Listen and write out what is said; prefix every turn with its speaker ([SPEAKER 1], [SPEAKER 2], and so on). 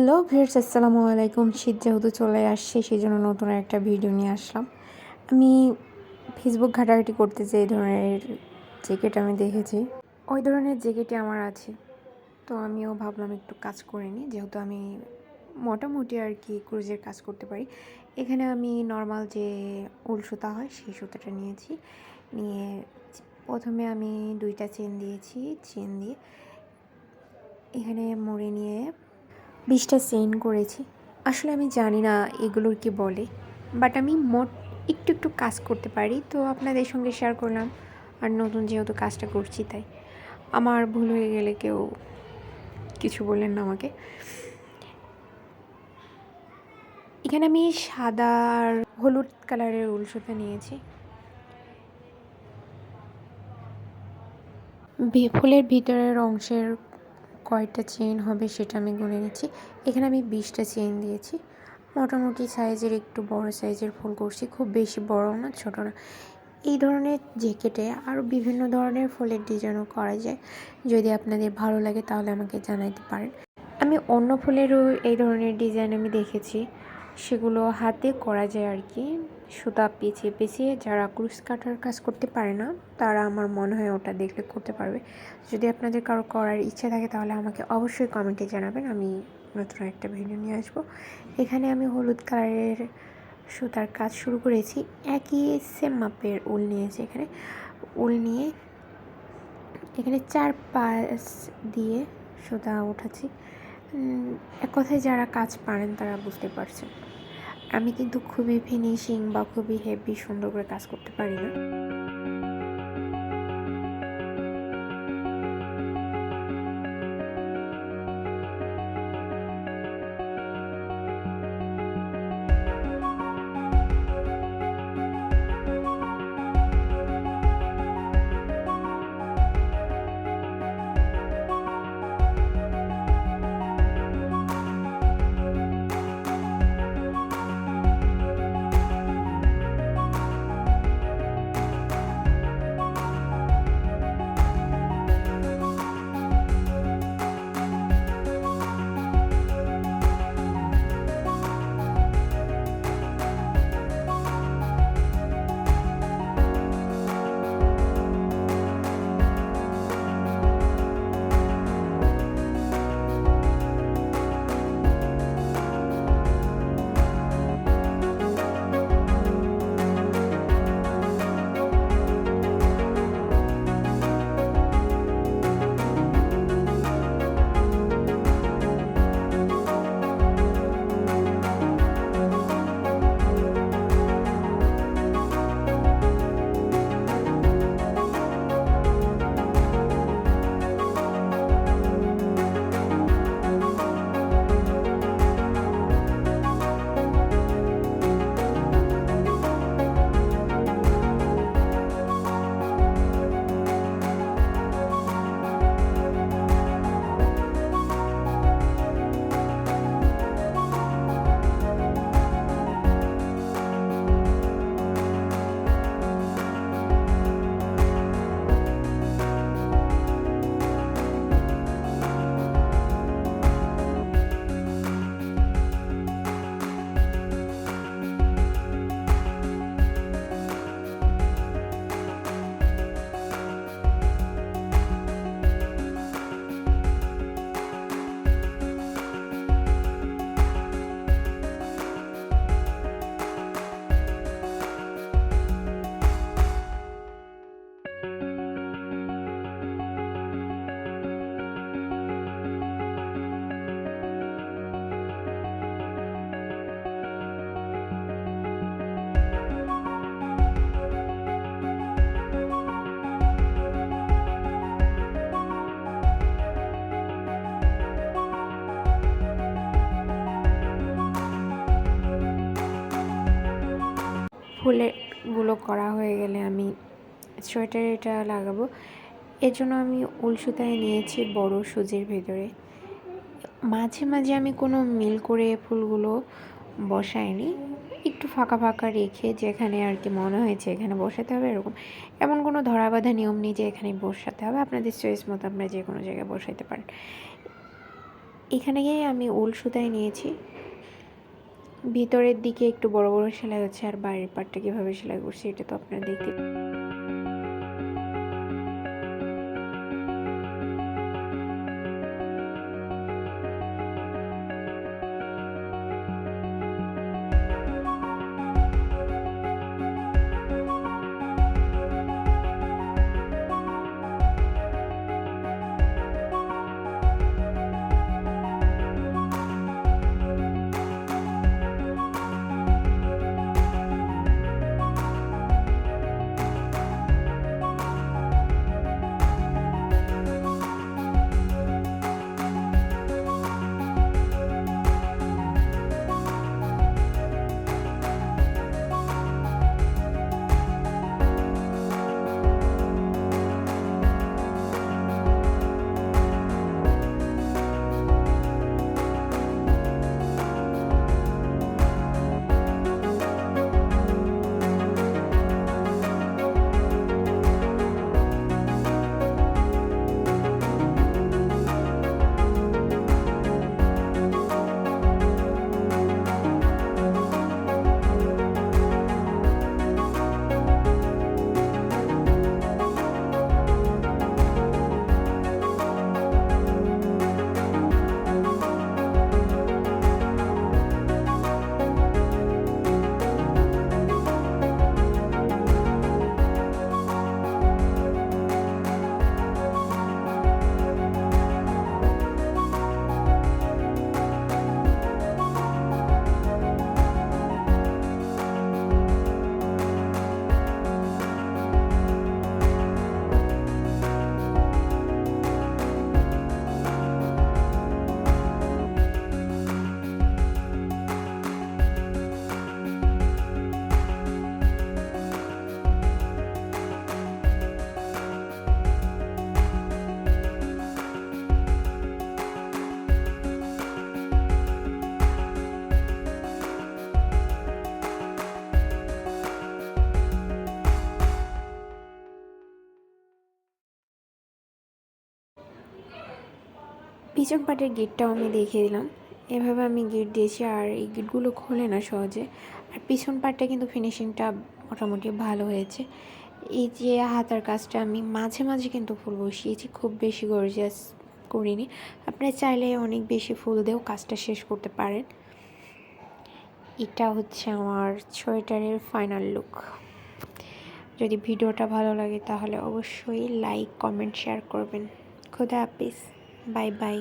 [SPEAKER 1] Hello viewers, আসসালামু আলাইকুম। শীত যেহেতু চলে আসছে সেই জন্য নতুন একটা ভিডিও নিয়ে আসলাম। আমি ফেসবুক ঘাটাঘাটি করতে যে এই ধরনের জ্যাকেট আমি দেখেছি, ওই ধরনের জ্যাকেটই আমার আছে। তো আমিও ভাবলাম একটু কাজ করে নিই, যেহেতু আমি মোটামুটি আর কি ক্রুজের কাজ করতে পারি। এখানে আমি নর্মাল যে উল সুতা হয়, সেই সুতাটা নিয়েছি। নিয়ে প্রথমে আমি দুইটা চেন দিয়েছি চেন দিয়ে এখানে মুড়ে নিয়ে বিশটা চেইন করেছি। আসলে আমি জানি না এগুলোর কি বলে বাট আমি মোট একটু একটু কাজ করতে পারি। তো আপনাদের সঙ্গে শেয়ার করলাম, আর নতুন যেহেতু কাজটা করছি তাই। আমার ভুল হয়ে গেলে কেউ কিছু বললেন না আমাকে। এখানে আমি সাদা আর হলুদ কালারের উল সুতা নিয়েছি ফুলের ভিতরের অংশের কয়টা চেন হবে সেটা আমি গুনে নিচ্ছি। এখানে আমি বিশটা চেন দিয়েছি। মোটামুটি সাইজের একটু বড় সাইজের ফুল করছি, খুব বেশি বড় না, ছোট না। এই ধরনের জ্যাকেটে আরও বিভিন্ন ধরনের ফুলের ডিজাইনও করা যায়। যদি আপনাদের ভালো লাগে তাহলে আমাকে জানাইতে পারেন। আমি অন্য ফুলেরও এই ধরনের ডিজাইন আমি দেখেছি। সেগুলো হাতে করা যায় আর কি। সুতা পেঁচিয়ে পেঁচিয়ে যারা ক্রুশ কাটার কাজ করতে পারে না, তারা আমার মনে হয় ওটা দেখলে করতে পারবে। যদি আপনাদের কারও করার ইচ্ছা থাকে তাহলে আমাকে অবশ্যই কমেন্টে জানাবেন, আমি নতুন একটা ভিডিও নিয়ে আসব। এখানে আমি হলুদ কালারের সুতার কাজ শুরু করেছি। একই সেম মাপের উল নিয়েছি এখানে। উল নিয়ে এখানে চার পাশ দিয়ে সুতা উঠাচ্ছি। এক কথায় যারা কাজ পারেন তারা বুঝতে পারছেন। আমি কিন্তু খুবই ফিনিশিং বা খুবই হেভি সুন্দর করে কাজ করতে পারি না। ফুলেরগুলো করা হয়ে গেলে আমি সোয়েটার এটা লাগাবো। এর জন্য আমি উল সুতায় নিয়েছি বড় সুজির ভেতরে। মাঝে মাঝে আমি কোনো মিল করে ফুলগুলো বসাইনি। একটু ফাঁকা ফাঁকা রেখে যেখানে আর কি মনে হয়েছে এখানে বসাতে হবে এরকম। এমন কোনো ধরা বাঁধা নিয়ম নেই যে এখানে বসাতে হবে। আপনাদের চয়েস মতো আপনারা যে কোনো জায়গায় বসাইতে পারেন। এখানে গিয়ে আমি উল সুতাই নিয়েছি। ভিতরের দিকে একটু বড় বড় সেলাই হচ্ছে আর বাইরের পাটটা কীভাবে সেলাই করছে এটা তো আপনারা দেখতে পিছন পাটের গেটটাও আমি দেখিয়ে দিলাম। এভাবে আমি গেট দিয়েছি আর এই গেটগুলো খোলে না সহজে। আর পিছন পাটটা কিন্তু ফিনিশিংটা মোটামুটি ভালো হয়েছে। এই যে হাতার কাজটা আমি মাঝে মাঝে কিন্তু ফুল বসিয়েছি, খুব বেশি গর্জিয়াস করিনি। আপনি চাইলে অনেক বেশি ফুল দিয়েও কাজটা শেষ করতে পারেন। এটা হচ্ছে আমার সোয়েটারের ফাইনাল লুক যদি ভিডিওটা ভালো লাগে তাহলে অবশ্যই লাইক কমেন্ট শেয়ার করবেন। খুদা হাফিজ। Bye bye